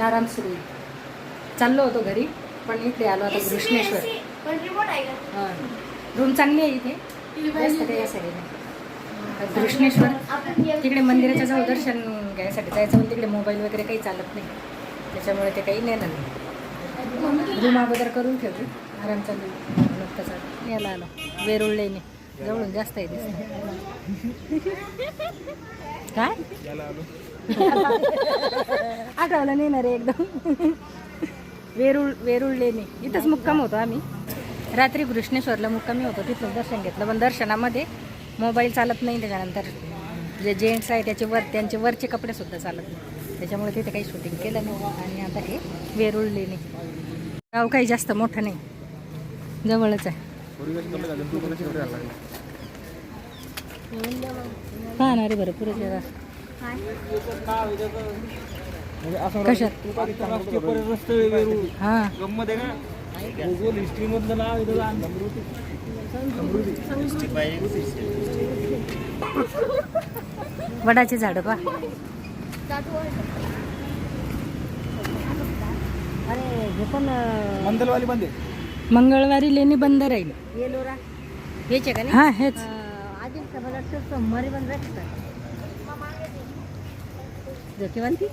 आरामशीर चाललो होतो घरी पण इकडे आलो आता कृष्णेश्वर. हां. रूम चांगली आहे इथे. जास्त काही नाही कृष्णेश्वर तिकडे मंदिराच्या जवळ दर्शन घ्यायसाठी जायचं पण तिकडे मोबाईल वगैरे काही चालत नाही. त्याच्यामुळे ते काही नेणार नाही. रूम अगोदर करून ठेवते. आराम चालू नुकताच यायला आलो. वेरुळ लेणे जवळून जास्त आहे दिसत. काय? आठवलं नाही ना रे एकदम. वेरुळ वेरुळ लेणी इथंच मुक्काम होतो आम्ही. रात्री कृष्णेश्वरला मुक्कामी होतो तिथून दर्शन घेतलं. पण दर्शनामध्ये मोबाईल चालत नाही त्याच्यानंतर जे जेंट्स आहे त्याचे वर त्यांचे वरचे कपडेसुद्धा चालत नाही. त्याच्यामुळे तिथे काही शूटिंग केलं नाही. आणि आता हे वेरुळ लेणी गाव काही जास्त मोठं नाही. जवळच आहे. हा ना रे बरं पुरे कशात? हा. गंमत आहे का भूगोल हिस्ट्री मधलं नाव आहे त्याचं अमृती वडाचे झाडं पा अरे हे पण मंदलवाली बंद आहे. मंगळवारी लेणी बंद राहील. येलोरा हेच आहे का हा हेच. आधी मला वाटतं सोमवारी बंद राहतं झोकेवंती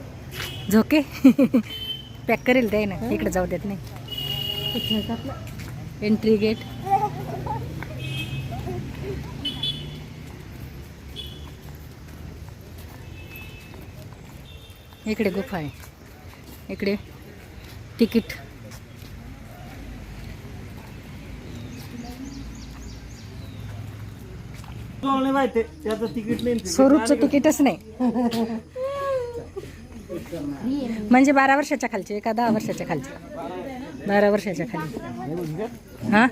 झोके. पॅक करेल ते ना इकडे जाऊ देत नाही. एंट्री गेट इकडे गुफा आहे. इकडे तिकीट. नाही माहिती त्याचं तिकीट नाही. स्वरूपचं तिकीटच नाही. म्हणजे बारा वर्षाच्या खालचे का दहा वर्षाच्या खालचे? बारा वर्षाच्या खाली. हा?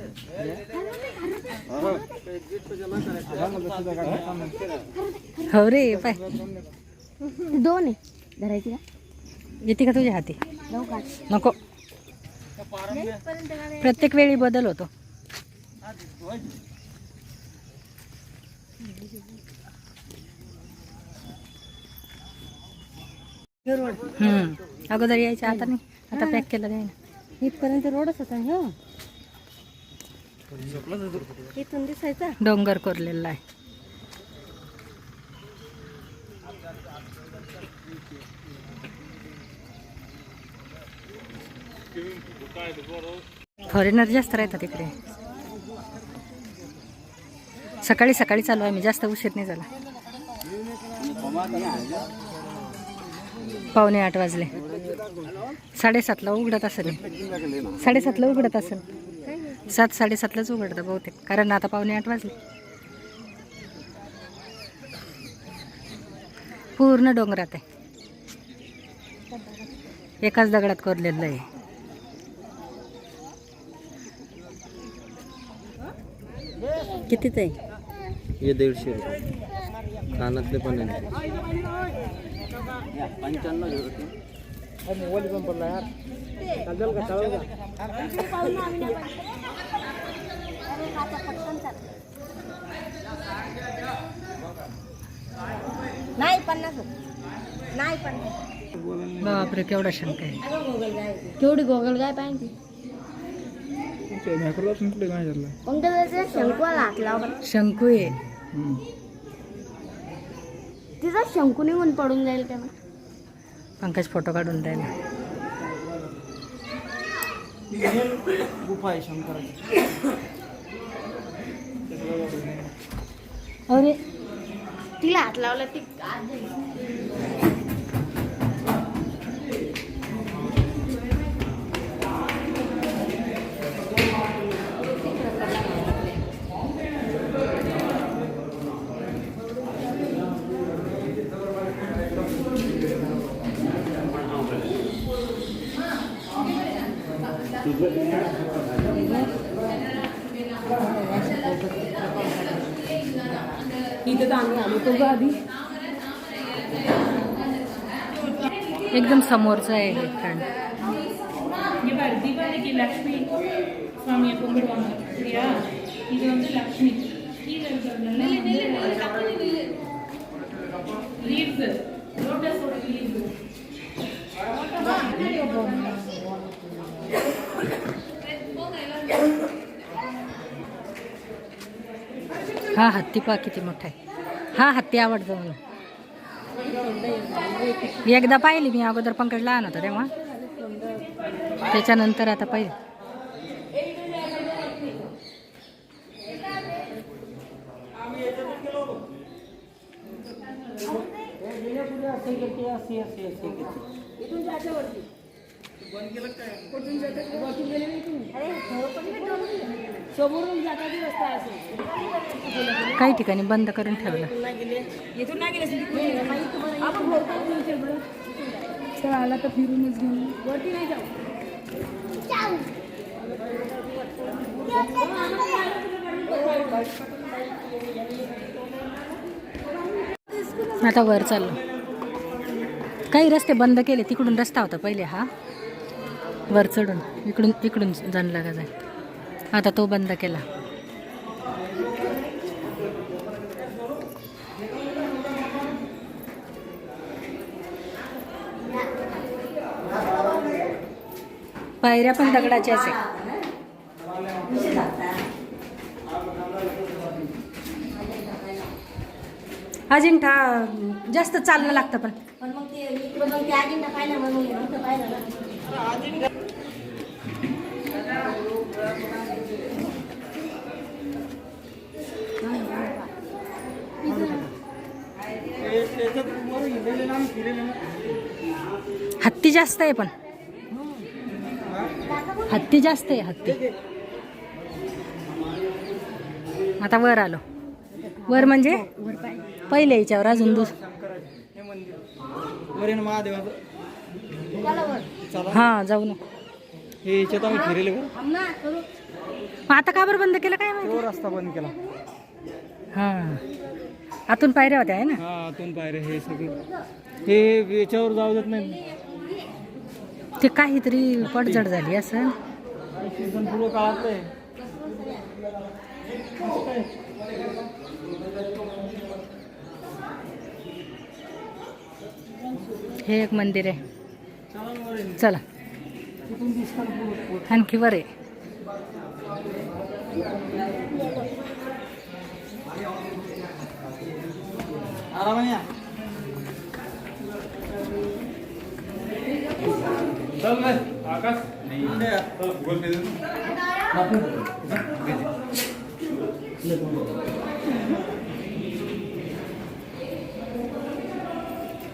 हो रे पाय. दोन आहे. धरायची का? येते का तुझ्या हाती? नको. प्रत्येक वेळी बदल होतो. हम्म. अगोदर यायच्या आता नाही. आता पॅक केलं नाही. ना इथपर्यंत रोडच होता हो. इथून दिसायचा. डोंगर कोरलेला आहे. फॉरेनर जास्त राहतात इकडे. सकाळी सकाळी चालू आहे. मी जास्त उशीर नाही झाला. पावणे आठ वाजले. साडेसातला उघडत असेल साडेसातला उघडत असेल. सात साडेसातलाच उघडतं बहुतेक कारण आता पावणे आठ वाजले. पूर्ण डोंगरात आहे. एकाच दगडात कोरलेलं आहे. कितीच आहे? हे दीडशे. कानातले पण आहे. पंच्याण्णव मोबाईल पण पडला यार चालेल का चालेल नाही पन्नास नाही पन्नास बापरे केवढा शंका आहे? केवढी गोगल काय पाहिजे शंकू आहे. तिचा शंकू निघून पडून जाईल का पंकज फोटो काढून द्यायला गुफा आहे शंकराची अरे तिला हात लावला ती. आत जाईल. एकदम समोरचं आहे हे फ्रंट இங்க பாரு தீபாவளிக்கு லக்ஷ்மி சுவாமியை கும்பிடுவாங்க சரியா இது வந்து லக்ஷ்மி கீழே இருக்கிறதுலாம் லீவ்ஸ் லோட்டஸோட லீவ்ஸ் हा हत्ती पहा किती मोठा आहे. हा हत्ती आवडतो मला. एकदा पाहिली मी अगोदर पंकज लहान होता तेव्हा. त्याच्यानंतर आता पाहिजे काही ठिकाणी बंद करून ठेवलं. आला तर फिरूनच घेऊन. वरती नाही जाऊ. आता वर चाललो. काही रस्ते बंद केले तिकडून रस्ता होता पहिले हा. वर चढून इकडून इकडून जाणला का जाय आता तो बंद केला. पायऱ्या पण दगडाच्याच आहे अजिंठा जास्त चालणं लागतं पण. हत्ती जास्त आहे पण. हत्ती जास्त आहे हत्ती. आता वर आलो. वर म्हणजे? पहिले याच्यावर अजून दुस हे हा जाऊ ना. हे आता का बरं बंद केलं काय रस्ता बंद केला. हा. आतून पायऱ्या होत्या आहे ना? हा आतून पायरे हे सगळं. हे याच्यावर जाऊ देत नाही. ते काहीतरी पडझड झाली असं. काळात हे एक मंदिर आहे. चला. आणखी बरे आहे. चला तिथून दिसतं ना पुढं. आणखी वर आहे आरामाने या चल रे आकाश इकडे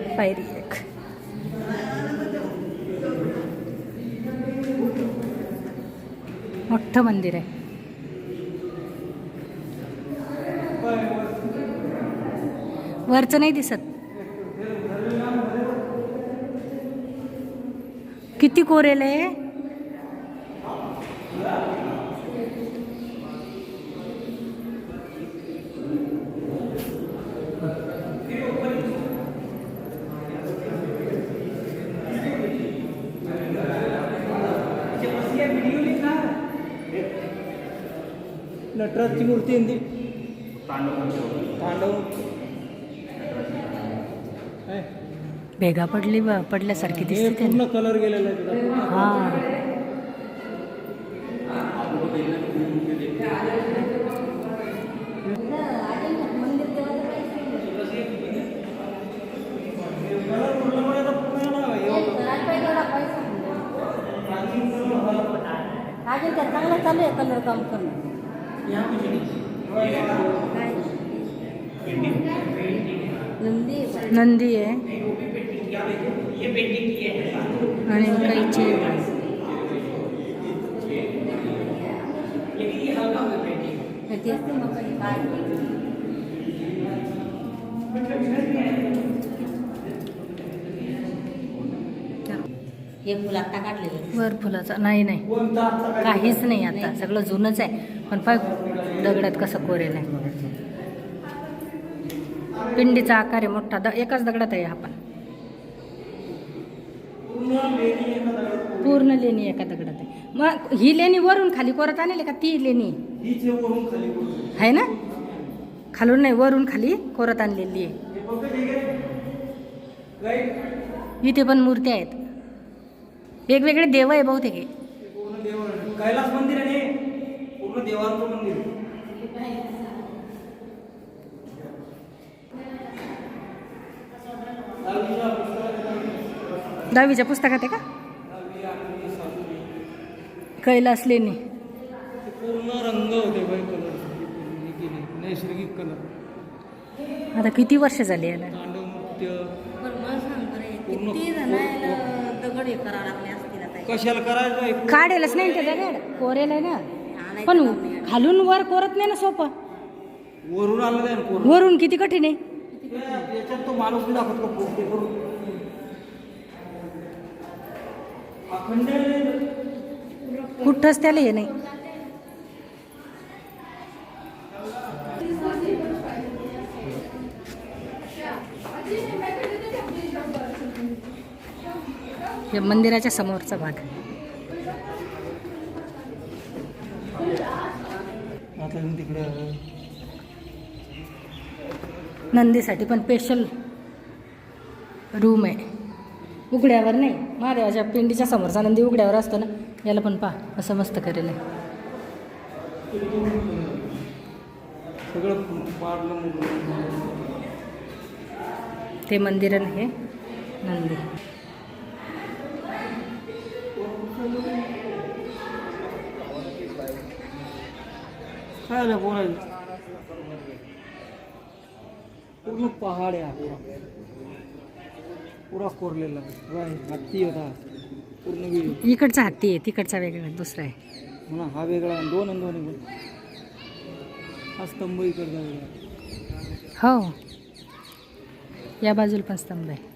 या. पायरी एक मोठं मंदिर आहे वरचं नाही दिसत. किती कोरेल आहे? नटराजची मूर्ती आहे ना ती तांडव आहे. भेगा पडली ब- पडल्यासारखी हे दिसते पूर्ण कलर गेलेला आहे हा. हे चांगलं चालू आहे कलर काम करणं नंदी आहे. आणि कैची हे फुल आत्ता काढलेलं वर फुलाचा नाही नाही. काहीच नाही आता सगळं जुनंच आहे. पण पाय दगडात कसं कोरेल आहे पिंडीचा आकार आहे मोठा. द एकाच दगडात आहे आपण पूर्ण लेणी एका दगडात आहे. मग ही लेणी वरून खाली कोरत आणली का ती लेणी? आहे ना? खालून नाही वरून खाली कोरत आणलेली आहे. इथे पण मूर्त्या आहेत. वेगवेगळे देव आहे बहुतेक कैलास मंदिर आहे पूर्ण देवांचं मंदिर दहावीच्या पुस्तकात आहे का? कैलास लेणी पूर्ण रंग होते बाई कलर नैसर्गिक कलर आता किती वर्ष झाली याला? हे कशाला करायचं आहे? काढेलच नाही ते दगड कोरेल आहे ना. पण खालून वर कोरत नाही ना सोपं. वरून आलं वरून किती कठीण आहे? याच्यात तो माणूस दाखवत का पोटे करून अखंड कुठंच त्याला हे नाही. हे मंदिराच्या समोरचा भाग नंदीसाठी पण स्पेशल रूम आहे. उघड्यावर नाही. महादेवाच्या पिंडीच्या समोरचा नंदी उघड्यावर असतो ना याला पण पहा असं मस्त करेल. ते मंदिर हे नंदी. पूर्ण पहाड आहे पुरा कोरलेला. हत्ती होता. पूर्ण इकडचा हत्ती आहे तिकडचा वेगळा दुसरा आहे. म्हणा हा वेगळा आणि दोन आणि दोन पण. हा स्तंभ इकडचा वेगळा. हो. या बाजूला पण स्तंभ आहे.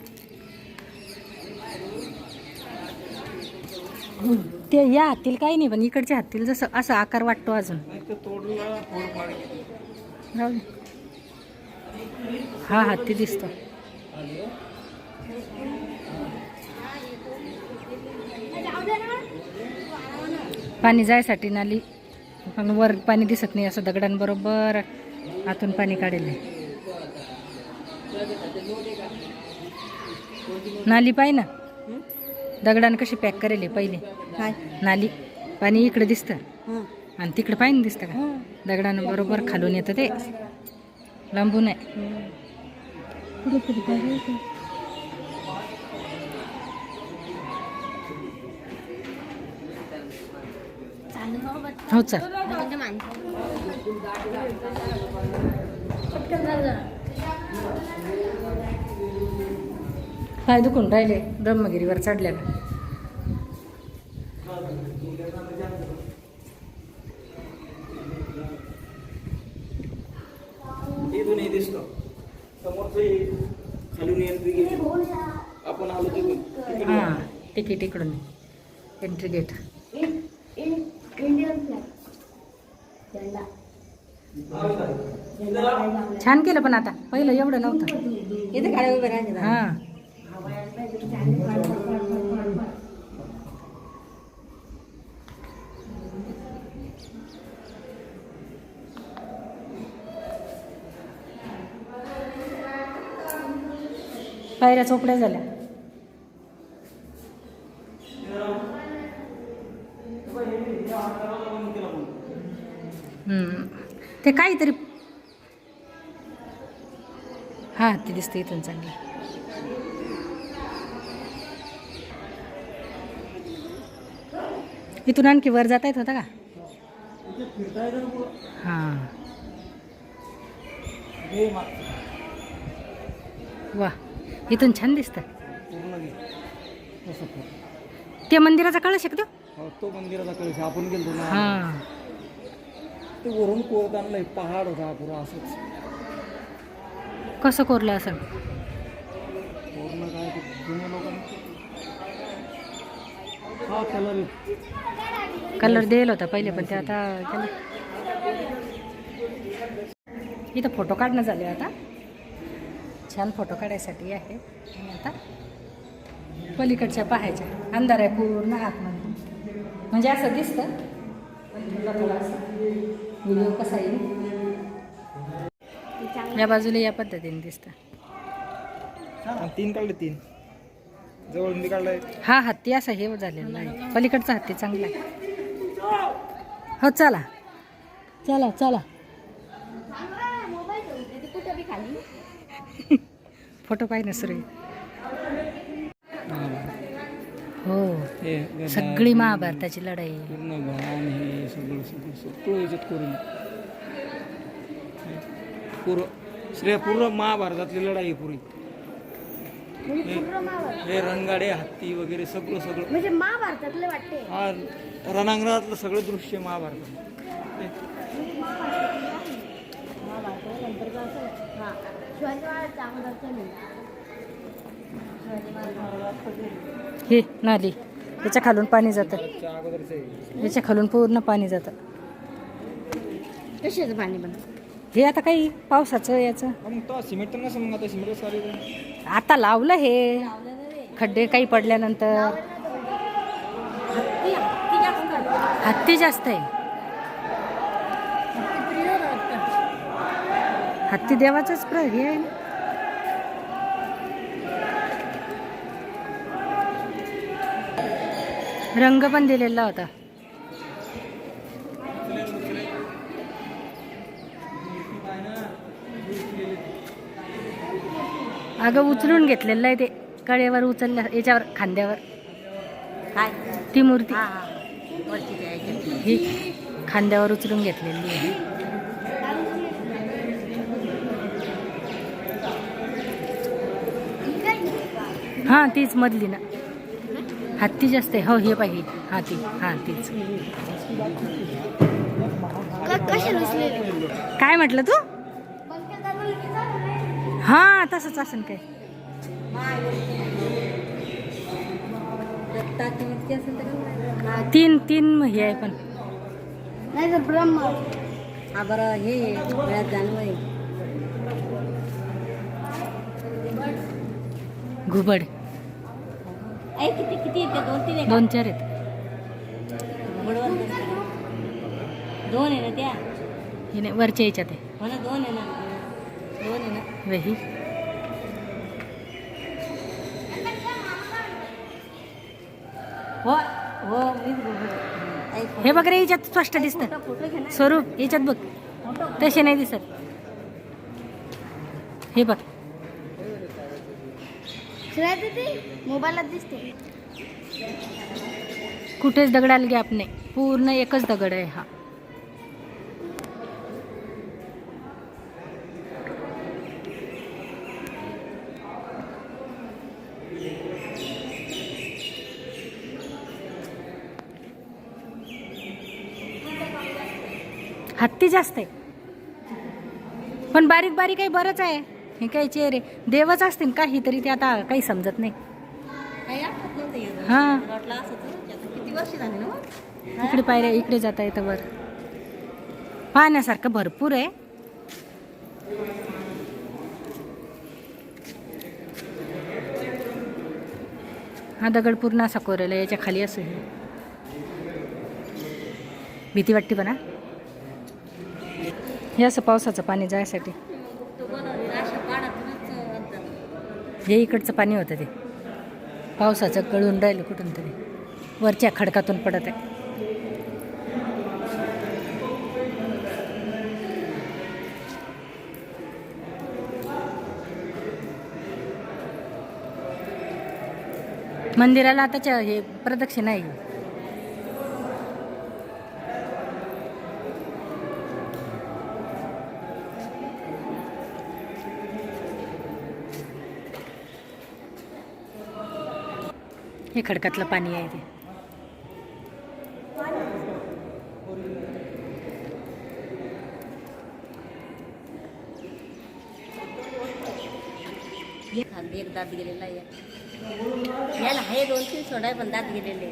ते या हत्तीला काही नाही पण इकडच्या हत्तीला जसं असं आकार वाटतो अजून. नाही तर तोडला थोडं गेली राहू दे. हा हत्ती दिसतो. पाणी जायसाठी नाली. पण वर पाणी दिसत नाही असं दगडांबरोबर आतून पाणी काढेल. नाली पाय ना. दगडानं कशी पॅक करेल पहिले. नाली. पाणी इकडे दिसतं. आणि तिकडे पाणी दिसतं का? दगडानं बरोबर खालून येतं ते. लांबून आहे चालेल बाबा. हो चल. पाय दुखून राहिले ब्रह्मगिरीवर चढल्यानं हे दिसतं. हे खालून एंट्री आपण आलो तिथून. तिकडे हां तिकीट इकडून. एंट्री गेट छान केलं पण आता. पहिलं एवढं नव्हतं. इथे गाड्या उभे हां. पायऱ्या चोपड्या झाल्या. ते काहीतरी हा ते दिसते इथून चांगलं. इथून आणखी वर जाता येत होता का? हां. वा इथून छान दिसतं. ते मंदिराचा कळश आहे का तो? हो, तो मंदिराचा कळश आपण गेलो ना. हां. ते वरून कोरत आणलंय पहाड होता पुरा असंच. कसं कोरलं असं? पूर्ण काय ते जुन्या लोकांनी हा कलर कलर दिला होता पहिले पण ते आता इथं फोटो काढणं झाले आता. छान फोटो काढायसाठी आहे. आणि आता पलीकडच्या पाहायच्या. अंधार आहे पूर्ण आतमध्ये. म्हणजे असं दिसतं. पण थोडा थोडा असं व्हिडिओ कसा येईल? या बाजूला या पद्धतीने दिसतं. आणि तीन काढले तीन. जवळ काढलाय. हा हत्ती असा हे झालेला आहे. पलीकडचा हत्ती चांगला आहे. हो चला. चला चला. कुठं बी खाली? फोटो पाहिजे सुरू हो. सगळी महाभारताची लढाई. पूर्ण भान हे सगळं सगळं सगळं याच्यात करून. पूर्व श्रेय पूर्ण महाभारतातली लढाई पुरी. हे हे रणगाडे हत्ती वगैरे सगळं सगळं. म्हणजे महाभारतातले वाटते. हा रणांगणातलं सगळं दृश्य महाभारतात शिवाजी महाराज हे नाली. याच्या खालून पाणी जातं. च्या अगोदरचं आहे याच्या खालून पूर्ण पाणी जातं. कशाचं पाणी पण? हे आता काही पावसाचं याचं. आता सिमेंट सारे आता लावलं हे. खड्डे काही पडल्यानंतर. हत्ती जास्त आहे. हत्ती देवाचाच प्र हे आहे. रंग पण दिलेला होता. अगं उचलून घेतलेलं आहे ते. कळेवर उचलल्या याच्यावर खांद्यावर. काय? ती मूर्ती. ही खांद्यावर उचलून घेतलेली आहे. हा तीच मधली ना. हत्ती जास्त आहे हो हे पाहिजे हा. ती हा तीच. काय म्हटलं तू? हा तसंच असेल काय. तीन तीन हे आहे पण. नाही तर ब्रह्म. बरं हे घुबड. येते दोन तीन आहे दोन चार आहेत. दोन आहे ना त्या? हे नाही वरच्या याच्यात आहे. हो ना दोन आहे ना. दोन आहे ना. वही. हो हो मीच हे बघ रे याच्यात स्पष्ट दिसतं. स्वरूप याच्यात बघ. तसे नाही दिसत. हे बघ. मोबाईलात दिसते. कुठेच दगडाला गॅप नाही. पूर्ण एकच दगड आहे हा. हत्ती जास्त आहे. पण बारीक बारीक काही बरंच आहे. हे काय चेहरे देवच असतील काहीतरी ते आता काही समजत नाही. हां. इकडे पायऱ्या इकडे जाता येतं वर पाहण्यासारखं भरपूर आहे. हा दगड पूर्ण असा कोरेला याच्या खाली असं हे. भीती वाटते पण हे असं पावसाचं पाणी जायसाठी. हे इकडचं पाणी होतं ते. पावसाचं गळून राहिलं कुठून तरी. वरच्या खडकातून पडत आहे. मंदिराला आताच्या हे प्रदक्षिणा आहे. हे खडकातलं पाणी आहे ते एक दात गेलेला आहे याला हे दोन तीन सोडाय पण दात गेलेले.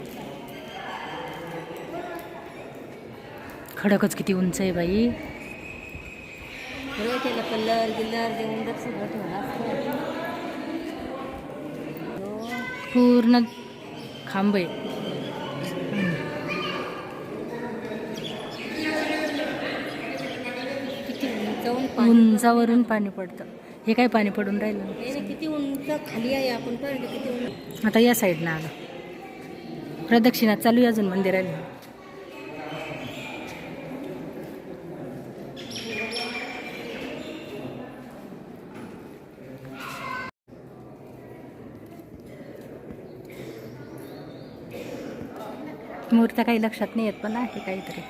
खडकच किती उंच आहे बाई सगळं त्याला कलर गिल्लर देऊन सगळं ठेवलं. पूर्ण खांब आहे किती पाणी उंचावरून पाणी पडतं. हे काय पाणी पडून राहिलं? किती उंच खाली आहे आपण किती आता या साईडनं आलं. प्रदक्षिणा चालू आहे अजून मंदिराला. मूर्त्या काही लक्षात नाही येत पण आहे काहीतरी.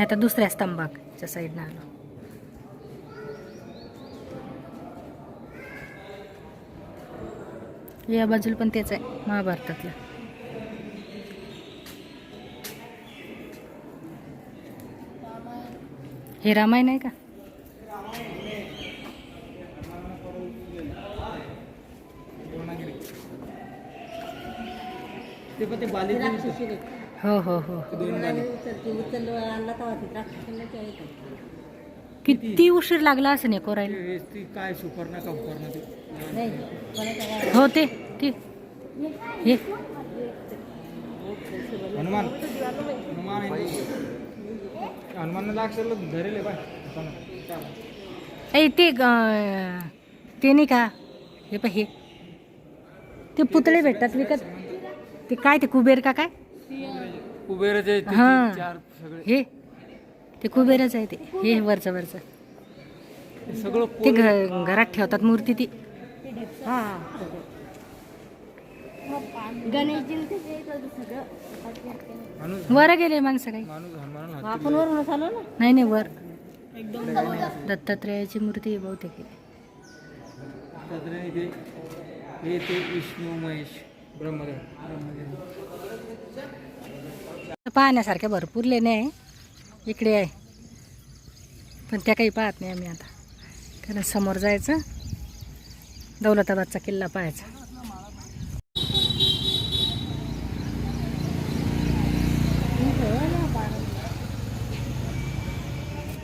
आता दुसऱ्या स्तंभाच्या साईडनं आलो. या बाजूला पण तेच आहे महाभारतातलं. हे रामायण आहे का? ते पण ते बाली. हो हो हो. किती उशीर लागला असं नाही कोरायला? हे ती काय सुपर्णा का उपरणा ते? हो ते ते. हे हनुमान. हनुमान हनुमान लागसेल धरेल आहे बाय. ऐ ते ते नाही का? हे पण हे. ते पुतळे भेटतात विकत. ते काय ते कुबेर का काय? कुबेराचे ते हा. चार सगळे. हे. ते कुबेरच आहे ते. हे वरचं वरचं. ते सगळं ते घ घरात ठेवतात मूर्ती ती. हा. गणेशजींचं ते इथं सगळं. माणूस वर गेले माणसं काही. माणूस हनुमान हात आपण वरूनच आलो ना? नाही नाही वर. दत्तात्रेयाची मूर्ती आहे बहुतेक ही. दत्तात्रय ते हे ते विष्णू महेश. पाहण्यासारख्या भरपूर लेणे आहे. इकडे आहे. पण त्या काही पाहत नाही आम्ही आता. कारण समोर जायचं. दौलताबादचा किल्ला पाहायचा.